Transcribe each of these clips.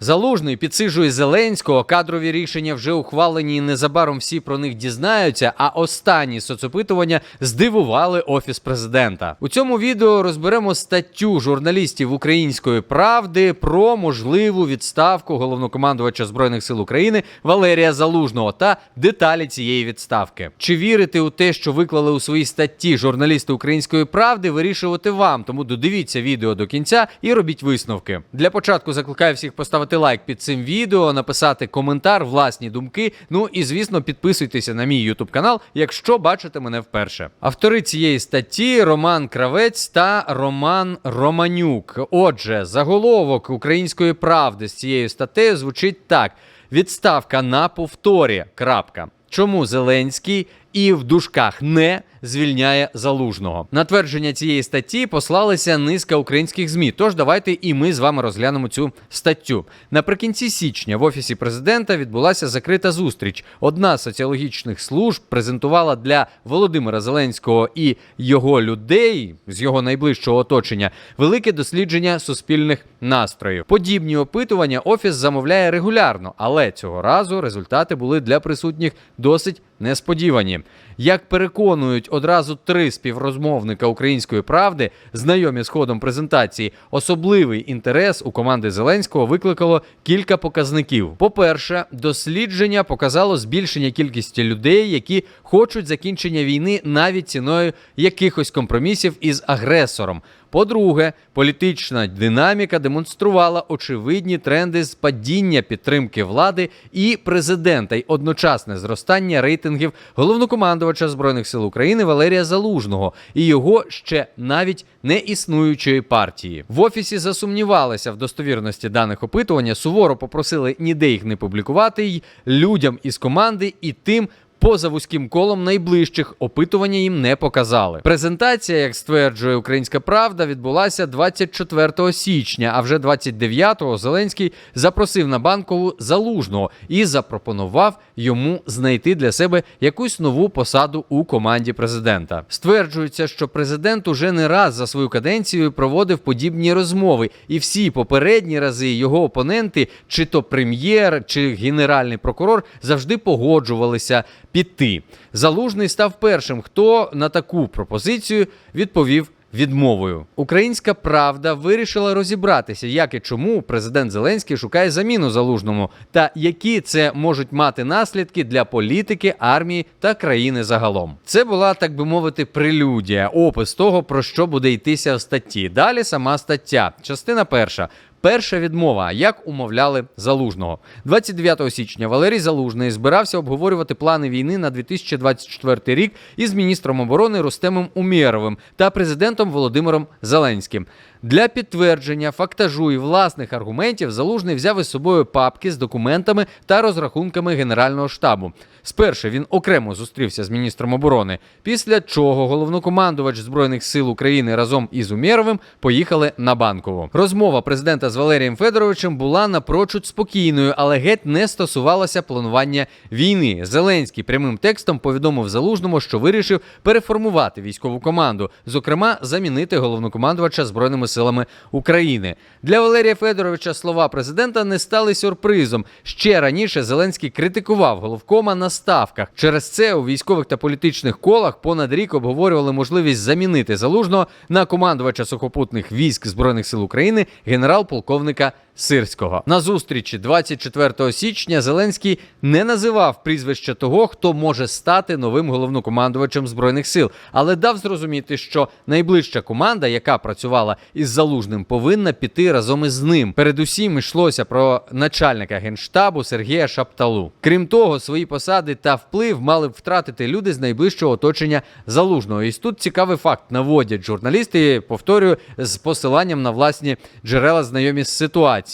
Залужний підсижує Зеленського. Кадрові рішення вже ухвалені. і Незабаром всі про них дізнаються. А останні соцопитування здивували офіс президента. У цьому відео розберемо статтю журналістів Української правди про можливу відставку головнокомандувача збройних сил України Валерія Залужного та деталі цієї відставки. Чи вірити у те, що виклали у своїй статті журналісти Української правди, вирішувати вам. Тому додивіться відео до кінця і робіть висновки. Для початку закликаю всіх поставити лайк під цим відео, написати коментар, власні думки. Ну і звісно, підписуйтеся на мій YouTube канал, якщо бачите мене вперше. Автори цієї статті Роман Кравець та Роман Романюк. Отже, заголовок української правди з цією статтею звучить так: відставка на повторі. Крапка. Чому Зеленський і в дужках не звільняє залужного? На твердження цієї статті послалися низка українських змі. Тож давайте і ми з вами розглянемо цю статтю. Наприкінці січня в офісі президента відбулася закрита зустріч. Одна з соціологічних служб презентувала для Володимира Зеленського і його людей з його найближчого оточення велике дослідження суспільних настроїв. Подібні опитування офіс замовляє регулярно, але цього разу результати були для присутніх досить несподівані. Як переконують одразу три співрозмовника української правди, знайомі з ходом презентації, особливий інтерес у команди Зеленського викликало кілька показників. По-перше, дослідження показало збільшення кількості людей, які хочуть закінчення війни навіть ціною якихось компромісів із агресором. По-друге, політична динаміка демонструвала очевидні тренди з падіння підтримки влади і президента, й одночасне зростання рейтингів головнокомандувача збройних сил України Валерія Залужного і його ще навіть не існуючої партії. В офісі засумнівалися в достовірності даних опитування, суворо попросили ніде їх не публікувати й людям із команди і тим. Поза вузьким колом найближчих опитування їм не показали. Презентація, як стверджує Українська Правда, відбулася 24 січня. А вже 29-го Зеленський запросив на банкову залужного і запропонував йому знайти для себе якусь нову посаду у команді президента. Стверджується, що президент уже не раз за свою каденцію проводив подібні розмови, і всі попередні рази його опоненти, чи то прем'єр, чи генеральний прокурор, завжди погоджувалися піти. Залужний став першим, хто на таку пропозицію відповів. Відмовою Українська Правда вирішила розібратися, як і чому президент Зеленський шукає заміну залужному, та які це можуть мати наслідки для політики, армії та країни загалом. Це була так би мовити прелюдія, опис того про що буде йтися в статті. Далі сама стаття, частина перша. Перша відмова, як умовляли залужного, 29 січня Валерій Залужний збирався обговорювати плани війни на 2024 рік із міністром оборони Рустемом Умєровим та президентом Володимиром Зеленським. Для підтвердження фактажу і власних аргументів залужний взяв із собою папки з документами та розрахунками Генерального штабу. Спершу він окремо зустрівся з міністром оборони, після чого головнокомандувач збройних сил України разом із Умєровим поїхали на банкову. Розмова президента з Валерієм Федоровичем була напрочуд спокійною, але геть не стосувалася планування війни. Зеленський прямим текстом повідомив залужному, що вирішив переформувати військову команду, зокрема замінити головнокомандувача збройними силами України. Для Валерія Федоровича слова президента не стали сюрпризом. Ще раніше Зеленський критикував головкома на ставках. Через це у військових та політичних колах понад рік обговорювали можливість замінити залужного на командувача сухопутних військ збройних сил України генерал-полковника Сирського. На зустрічі 24 січня Зеленський не називав прізвище того, хто може стати новим головнокомандувачем збройних сил, але дав зрозуміти, що найближча команда, яка працювала із залужним, повинна піти разом із ним. Передусім йшлося про начальника генштабу Сергія Шапталу. Крім того, свої посади та вплив мали б втратити люди з найближчого оточення залужного. І тут цікавий факт наводять журналісти. Повторюю з посиланням на власні джерела знайомі з ситуацією.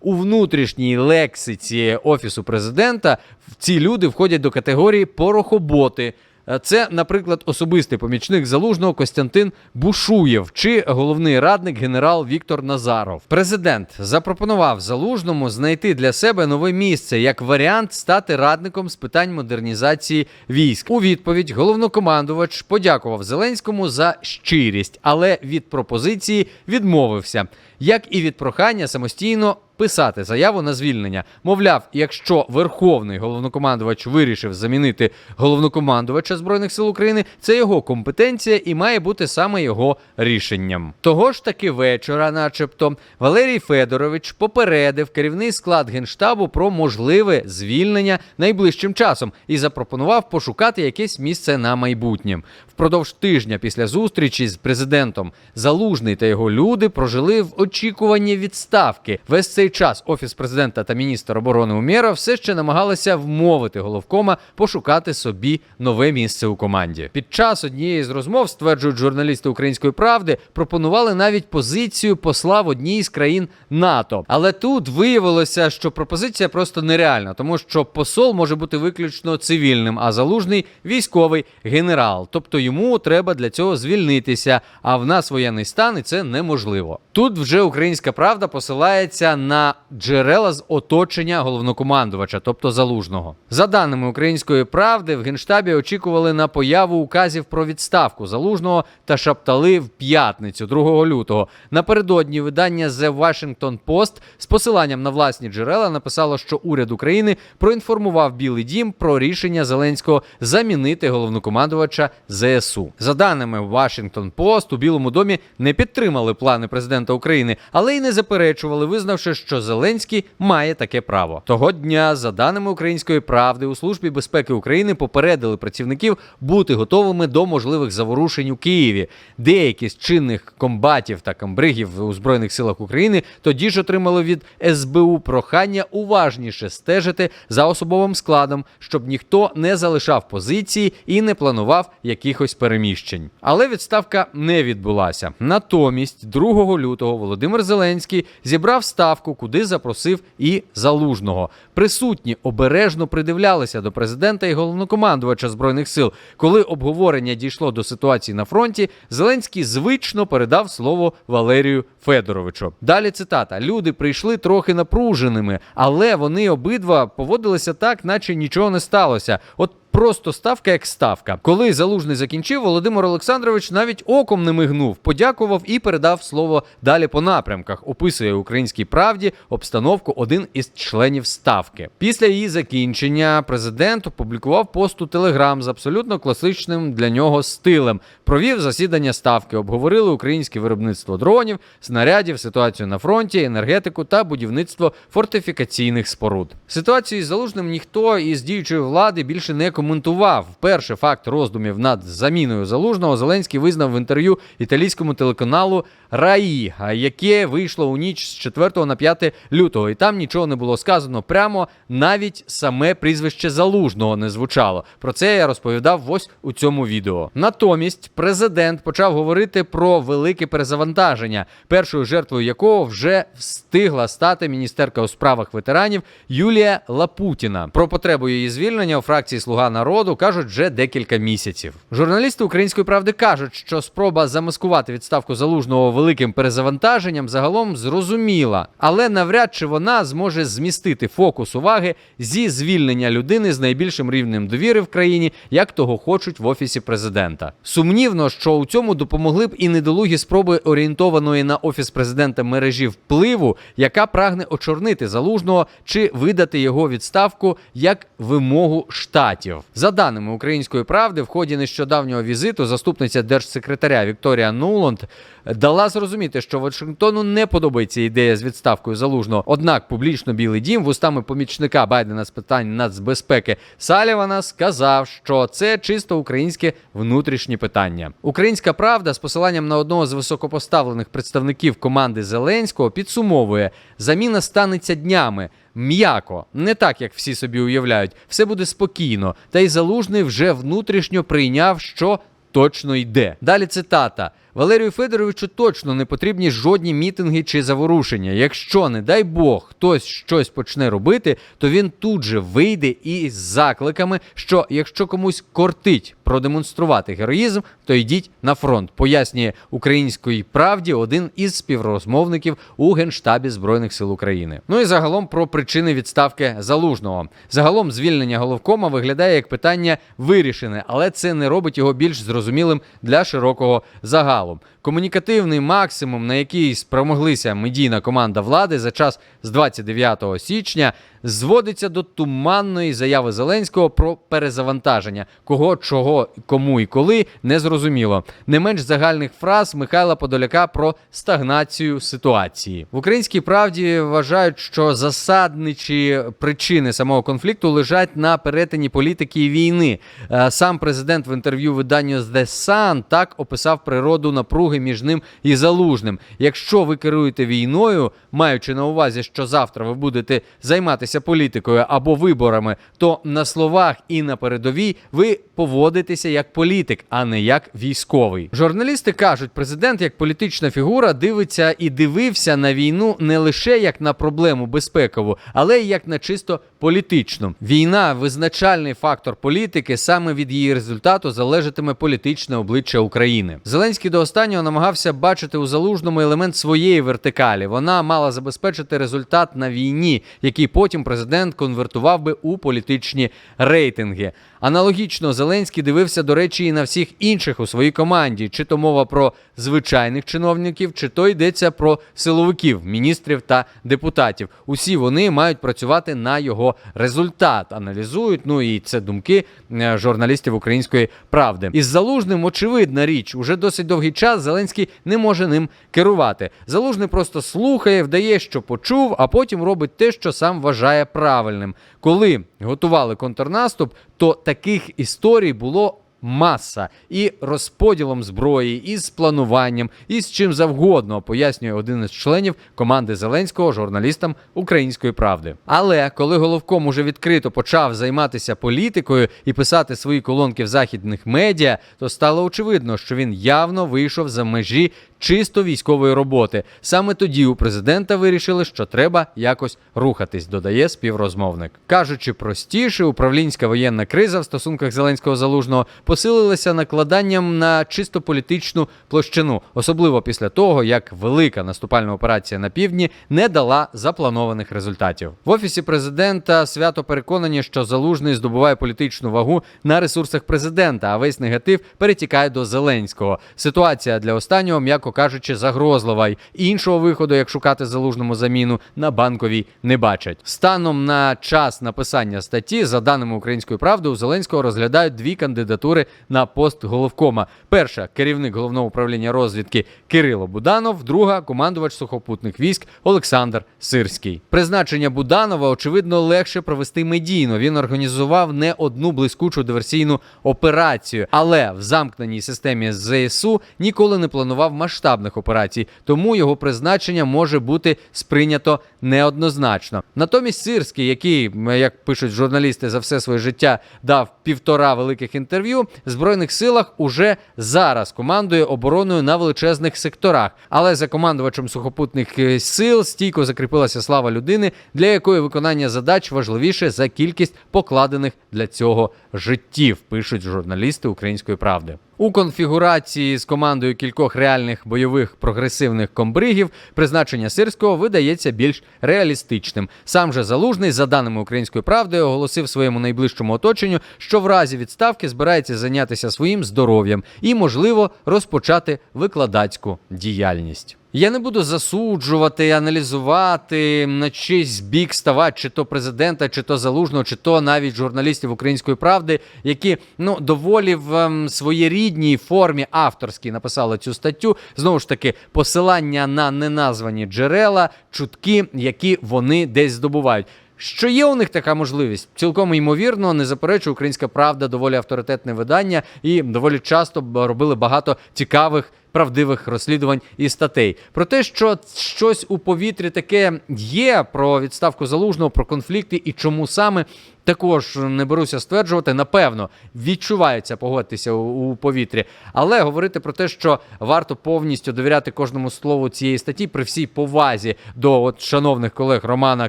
У внутрішній лексиці офісу президента ці люди входять до категорії порохоботи. Е, Це, наприклад, особистий помічник залужного Костянтин Бушуєв чи головний радник генерал Віктор Назаров. Президент запропонував залужному знайти для себе нове місце як варіант стати радником з питань модернізації військ. У відповідь головнокомандувач подякував Зеленському за щирість, але від пропозиції відмовився, як і від прохання самостійно писати заяву на звільнення. Мовляв, якщо верховний головнокомандувач вирішив замінити головнокомандувача збройних сил України, це його компетенція і має бути саме його рішенням. Того ж таки вечора, начебто, Валерій Федорович попередив керівний склад генштабу про можливе звільнення найближчим часом і запропонував пошукати якесь місце на майбутнє. Впродовж тижня після зустрічі з президентом Залужний та його люди прожили в очікуванні відставки. Весь цей час офіс президента та міністр оборони Умєров все ще намагалися вмовити головкома пошукати собі нове місце у команді. Під час однієї з розмов стверджують журналісти Української правди, пропонували навіть позицію посла в одній з країн НАТО. Але тут виявилося, що пропозиція просто нереальна, тому що посол може бути виключно цивільним, а залужний військовий генерал. Тобто йому треба для цього звільнитися. А в нас воєнний стан, і це неможливо. Тут вже українська правда посилається на джерела з оточення головнокомандувача, тобто залужного. За даними української правди, в генштабі очікували на появу указів про відставку залужного та шаптали в п'ятницю, 2 лютого. Напередодні видання The Washington Post з посиланням на власні джерела написало, що уряд України проінформував Білий Дім про рішення Зеленського замінити головнокомандувача ЗСУ. За даними Washington Post, у Білому домі не підтримали плани президента України, але й не заперечували, визнавши, що Зеленський має таке право. Того дня, за даними української правди, у службі безпеки України попередили працівників бути готовими до можливих заворушень у Києві. Деякі з чинних комбатів та камбригів у збройних силах України тоді ж отримали від СБУ прохання уважніше стежити за особовим складом, щоб ніхто не залишав позиції і не планував якихось переміщень. Але відставка не відбулася. Натомість, 2 лютого, Володимир Зеленський зібрав ставку, куди запросив і залужного. Присутні обережно придивлялися до президента і головнокомандувача збройних сил. Коли обговорення дійшло до ситуації на фронті, Зеленський звично передав слово Валерію Федоровичу. Далі цитата: люди прийшли трохи напруженими, але вони обидва поводилися так, наче нічого не сталося. От Просто ставка як ставка. Коли залужний закінчив, Володимир Олександрович навіть оком не мигнув, подякував і передав слово далі по напрямках. Описує українській правді обстановку один із членів ставки. Після її закінчення президент опублікував пост у Телеграм з абсолютно класичним для нього стилем. Провів засідання ставки, обговорили українське виробництво дронів, снарядів, ситуацію на фронті, енергетику та будівництво фортифікаційних споруд. Ситуацію із залужним ніхто із діючої влади більше не коментував. Вперше факт роздумів над заміною залужного Зеленський визнав в інтерв'ю італійському телеканалу Раї, яке вийшло у ніч з 4 на 5 лютого. І там нічого не було сказано прямо, навіть саме прізвище залужного не звучало. Про це я розповідав ось у цьому відео. Натомість президент почав говорити про велике перезавантаження, першою жертвою якого вже встигла стати міністерка у справах ветеранів Юлія Лапутіна. Про потребу її звільнення у фракції Слуга народу кажуть вже декілька місяців. Журналісти української правди кажуть, що спроба замаскувати відставку залужного великим перезавантаженням загалом зрозуміла, але навряд чи вона зможе змістити фокус уваги зі звільнення людини з найбільшим рівнем довіри в країні, як того хочуть в офісі президента. Сумнівно, що у цьому допомогли б і недолугі спроби орієнтованої на офіс президента мережі впливу, яка прагне очорнити залужного чи видати його відставку як вимогу штатів. За даними української правди, в ході нещодавнього візиту заступниця держсекретаря Вікторія Нуланд дала зрозуміти, що Вашингтону не подобається ідея з відставкою залужного. Однак публічно Білий Дім вустами помічника Байдена з питань нацбезпеки Салівана сказав, що це чисто українське внутрішнє питання. Українська правда з посиланням на одного з високопоставлених представників команди Зеленського підсумовує, заміна станеться днями. М'яко, не так, як всі собі уявляють, все буде спокійно. Та й залужний вже внутрішньо прийняв, що точно йде. Далі цитата. Валерію Федоровичу точно не потрібні жодні мітинги чи заворушення. Якщо, не дай Бог, хтось щось почне робити, то він тут же вийде із закликами, що якщо комусь кортить продемонструвати героїзм, то йдіть на фронт, пояснює української правді один із співрозмовників у генштабі збройних сил України. Ну і загалом про причини відставки залужного. Загалом звільнення головкома виглядає як питання вирішене, але це не робить його більш зрозумілим для широкого загалу. Провалом. Комунікативний максимум, на який спромоглися медійна команда влади за час з 29 січня, зводиться до туманної заяви Зеленського про перезавантаження. Кого, чого, кому і коли не зрозуміло. Не менш загальних фраз Михайла Подоляка про стагнацію ситуації в українській правді вважають, що засадничі причини самого конфлікту лежать на перетині політики і війни. Е, Сам президент в інтерв'ю виданню The Sun так описав природу напруги між ним і залужним. Якщо ви керуєте війною, маючи на увазі, що завтра ви будете займатися політикою або виборами, то на словах і на передовій ви поводитеся як політик, а не як військовий. Журналісти кажуть, президент як політична фігура дивиться і дивився на війну не лише як на проблему безпекову, але й як на чисто політичну. Війна визначальний фактор політики. Саме від її результату залежатиме політичне обличчя України. Зеленський до останнього намагався бачити у залужному елемент своєї вертикалі. Вона мала забезпечити результат на війні, який потім президент конвертував би у політичні рейтинги. Аналогічно Зеленський дивився, до речі, і на всіх інших у своїй команді, чи то мова про звичайних чиновників, чи то йдеться про силовиків, міністрів та депутатів. Усі вони мають працювати на його результат. Аналізують. Ну і це думки е, журналістів української правди. Із залужним очевидна річ, уже досить довгий час Зеленський не може ним керувати. Залужний просто слухає, вдає, що почув, а потім робить те, що сам вважає правильним. Коли готували контрнаступ, то таких історій було. Маса і розподілом зброї, і з плануванням, і з чим завгодно, пояснює один із членів команди Зеленського журналістам Української правди. Але коли головком уже відкрито почав займатися політикою і писати свої колонки в західних медіа, то стало очевидно, що він явно вийшов за межі чисто військової роботи. Саме тоді у президента вирішили, що треба якось рухатись, додає співрозмовник. Кажучи простіше, управлінська воєнна криза в стосунках Зеленського залужного посилилася накладанням на чисто політичну площину, особливо після того, як велика наступальна операція на півдні не дала запланованих результатів. В офісі президента свято переконані, що залужний здобуває політичну вагу на ресурсах президента, а весь негатив перетікає до Зеленського. Ситуація для останнього, м'яко кажучи, загрозлива. й Іншого виходу, як шукати залужному заміну, на банковій не бачать. Станом на час написання статті, за даними української правди, у Зеленського розглядають дві кандидатури на пост головкома. Перша керівник головного управління розвідки Кирило Буданов, друга командувач сухопутних військ Олександр Сирський. Призначення Буданова очевидно легше провести медійно. Він організував не одну блискучу диверсійну операцію, але в замкненій системі ЗСУ ніколи не планував масштабних операцій, тому його призначення може бути сприйнято неоднозначно. Натомість Сирський, який, як пишуть журналісти, за все своє життя дав півтора великих інтерв'ю, в збройних силах уже зараз командує обороною на величезних секторах. Але за командувачем сухопутних е, сил стійко закріпилася слава людини, для якої виконання задач важливіше за кількість покладених для цього життів, пишуть журналісти Української правди. У конфігурації з командою кількох реальних бойових прогресивних комбригів призначення сирського видається більш реалістичним. Сам же залужний, за даними української правди, оголосив своєму найближчому оточенню, що в разі відставки збирається зайнятися своїм здоров'ям і, можливо, розпочати викладацьку діяльність. Я не буду засуджувати, аналізувати на чийсь бік ставати, чи то президента, чи то залужного, чи то навіть журналістів української правди, які ну доволі в ем, своєрідній формі авторській написали цю статтю. Знову ж таки, посилання на неназвані джерела, чутки, які вони десь здобувають. Що є у них така можливість? Цілком ймовірно, не заперечую, українська правда доволі авторитетне видання і доволі часто робили багато цікавих. Правдивих розслідувань і статей. Про те, що щось у повітрі таке є про відставку залужного, про конфлікти і чому саме також не беруся стверджувати. Напевно, відчувається погодьтеся у, повітрі, але говорити про те, що варто повністю довіряти кожному слову цієї статті при всій повазі до от шановних колег Романа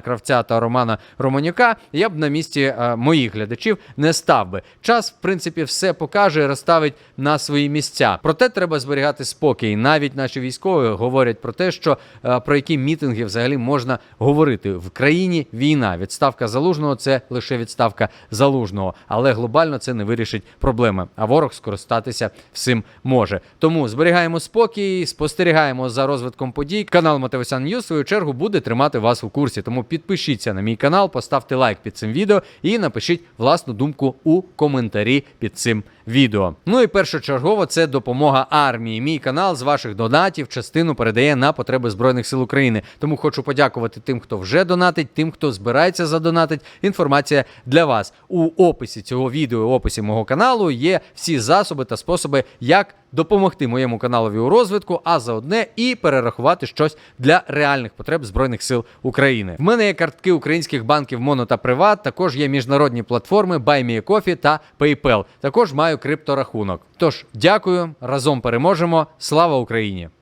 Кравця та Романа Романюка, я б на місці е, моїх глядачів не став би. Час, в принципі, все покаже і розставить на свої місця. Проте треба зберігати спокій. Навіть наші військові говорять про те, що е, про які мітинги взагалі можна говорити в країні. Війна, відставка залужного це лише відставка залужного, але глобально це не вирішить проблеми. А ворог скористатися всім може. Тому зберігаємо спокій, спостерігаємо за розвитком подій. Канал Мотивасян Ньюс, в свою чергу, буде тримати вас у курсі. Тому підпишіться на мій канал, поставте лайк під цим відео і напишіть власну думку у коментарі під цим відео. Ну і першочергово це допомога армії. Мій канал з ваших донатів частину передає на потреби збройних сил України. Тому хочу подякувати тим, хто вже донатить, тим, хто збирається задонатить. Інформація для вас у описі цього відео, описі мого каналу є всі засоби та способи, як допомогти моєму каналові у розвитку, а заодне і перерахувати щось для реальних потреб збройних сил України. В мене є картки українських банків Моно та Приват. Також є міжнародні платформи BuyMeACoffee та PayPal. Також маю крипторахунок. Тож дякую, разом переможемо. Слава Україні!